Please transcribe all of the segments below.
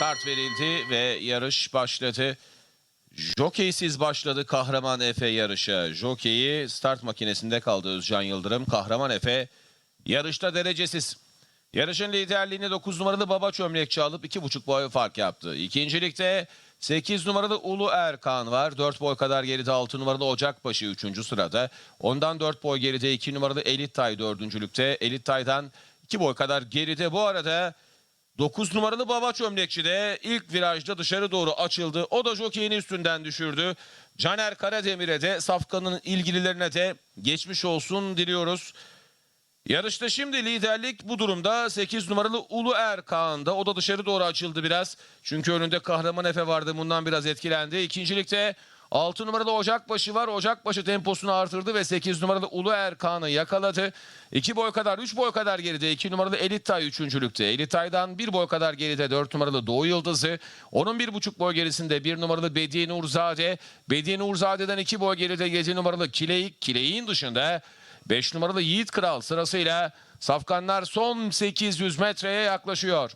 Start verildi ve yarış başladı. Jokeysiz başladı Kahraman Efe yarışa. Jokeyi start makinesinde kaldı Özcan Yıldırım. Kahraman Efe yarışta derecesiz. Yarışın liderliğini 9 numaralı Baba Çömlekçi alıp 2,5 boy fark yaptı. İkincilikte 8 numaralı Ulu Erkan var. 4 boy kadar geride 6 numaralı Ocakbaşı 3. sırada. Ondan 4 boy geride 2 numaralı Elit Tay 4. lükte. Elit Tay'dan 2 boy kadar geride. Bu arada 9 numaralı Baba Çömlekçi de ilk virajda dışarı doğru açıldı. O da jokeyin üstünden düşürdü. Caner Karademir'e de Safkan'ın ilgililerine de geçmiş olsun diliyoruz. Yarışta şimdi liderlik bu durumda 8 numaralı Ulu Erkan'da. O da dışarı doğru açıldı biraz. Çünkü önünde Kahraman Efe vardı. Bundan biraz etkilendi. İkincilikte 6 numaralı Ocakbaşı var. Ocakbaşı temposunu artırdı ve 8 numaralı Ulu Erkan'ı yakaladı. 2 boy kadar 3 boy kadar geride 2 numaralı Elitay üçüncülükte. Elitay'dan 1 boy kadar geride 4 numaralı Doğu Yıldızı. Onun 1,5 boy gerisinde 1 numaralı Bediye Nurzade. Bediye Nurzade'den 2 boy geride 7 numaralı Kileyik. Kileyik'in dışında 5 numaralı Yiğit Kral sırasıyla Safkanlar son 800 metreye yaklaşıyor.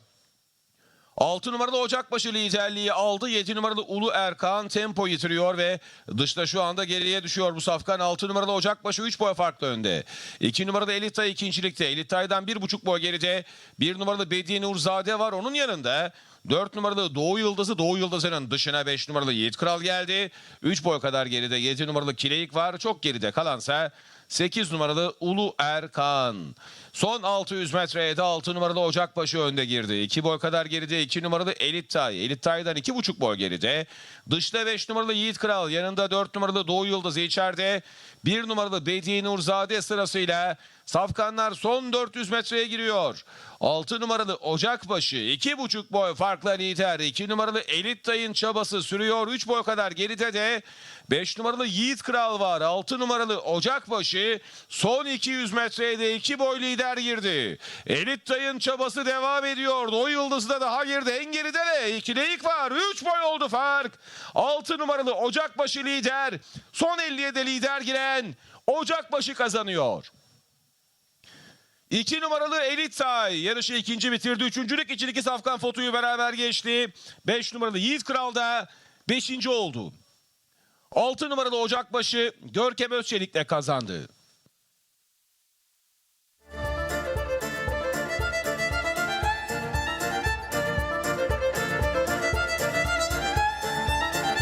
6 numaralı Ocakbaşı liderliği aldı. 7 numaralı Ulu Erkan tempo yitiriyor ve dışta şu anda geriye düşüyor bu safkan. 6 numaralı Ocakbaşı 3 boy farklı önde. 2 numaralı Elitay ikincilikte. Elitay'dan 1,5 boy geride. 1 numaralı Bediye Nurzade var onun yanında. 4 numaralı Doğu Yıldızı. Doğu Yıldızı'nın dışına 5 numaralı Yiğit Kral geldi. 3 boy kadar geride 7 numaralı Kileyik var. Çok geride kalansa 8 numaralı Ulu Erkan. Son 600 metreye de 6 numaralı Ocakbaşı önde girdi. 2 boy kadar geride 2 numaralı Elit Tay. Elit Tay'dan 2,5 boy geride. Dışta 5 numaralı Yiğit Kral. Yanında 4 numaralı Doğu Yıldızı içeride. 1 numaralı Bediye Nurzade sırasıyla Safkanlar son 400 metreye giriyor. 6 numaralı Ocakbaşı 2,5 boy farkla lider. 2 numaralı Elit Tay'ın çabası sürüyor. 3 boy kadar geride de 5 numaralı Yiğit Kral var. 6 numaralı Ocakbaşı son 200 metreye de 2 boy lider girdi. Elit Tay'ın çabası devam ediyor. O yıldızı da daha geride. En geride de ikileyik var. 3 boy oldu fark. 6 numaralı Ocakbaşı lider. Son 50'ye de lider giren Ocakbaşı kazanıyor. 2 numaralı Elit Say yarışı ikinci bitirdi. Üçüncülük için iki safkan fotoyu beraber geçti. 5 numaralı Yiğit Kral da 5. oldu. 6 numaralı Ocakbaşı Görkem Özçelik'le kazandı.